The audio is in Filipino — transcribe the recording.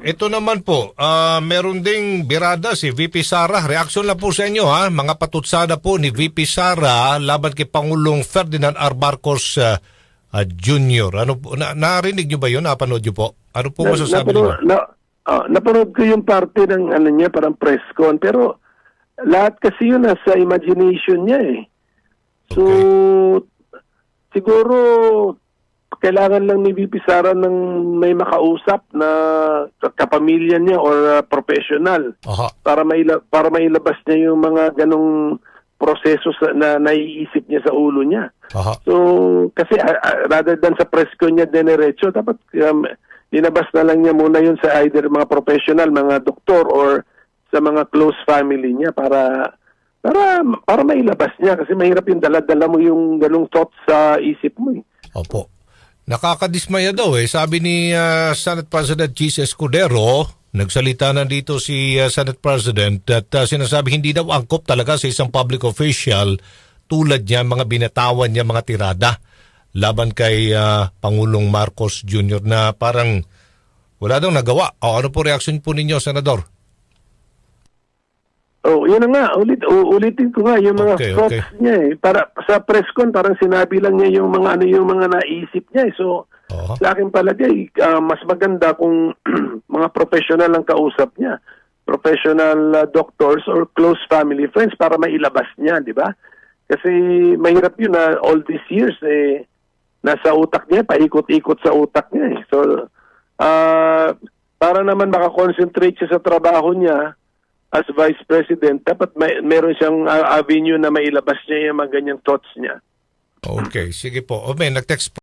Ito naman po, ah, meron ding birada si VP Sara. Reaksyon lang po sa inyo ha, mga patutsada po ni VP Sara laban kay Pangulong Ferdinand R. Marcos ah, ah, Jr. Ano po, na, narinig niyo ba yun? Napanood niyo po? Ano po masasabi niyo? na, ah, napanood ko yung parte ng ano niya, parang press con, pero lahat kasi yun nasa imagination niya eh. So, siguro kailangan lang ni VP Sara ng may makausap na kapamilya niya or ah, professional Aha. para maila, para mailabas niya yung mga ganong proseso sa, na naiisip niya sa ulo niya. Aha. So, kasi ah, rather than sa press ko niya dinerecho, dapat um, linabas na lang niya muna yun sa either mga professional, mga doktor or sa mga close family niya para para para mailabas niya kasi mahirap yung dala-dala mo yung ganung thoughts sa isip mo eh. Opo. Nakakadismaya daw eh. Sabi ni ah, Senate President Chis Escudero, nagsalita na dito si ah, Senate President at ah, sinasabi hindi daw angkop talaga sa isang public official tulad niya mga binatawan niya mga tirada laban kay ah, Pangulong Marcos Jr. na parang wala daw nagawa. O ano po reaksyon po ninyo, Senador? Oh, yun na nga, ulit ulitin ko nga yung mga Okay, thoughts okay. niya eh. Para sa press con parang sinabi lang niya yung mga ano yung mga naisip niya eh. So, Oo. Sa akin palagay, ah, mas maganda kung mga professional ang kausap niya. Professional ah, doctors or close family friends para mailabas niya, di ba? Kasi mahirap yun na all these years, eh, nasa utak niya, paikot-ikot sa utak niya. Eh. So, ah, para naman makakonsentrate siya sa trabaho niya as vice president, dapat may, meron siyang ah, avenue na mailabas niya yung mga ganyang thoughts niya. Okay, sige po. O may nag-text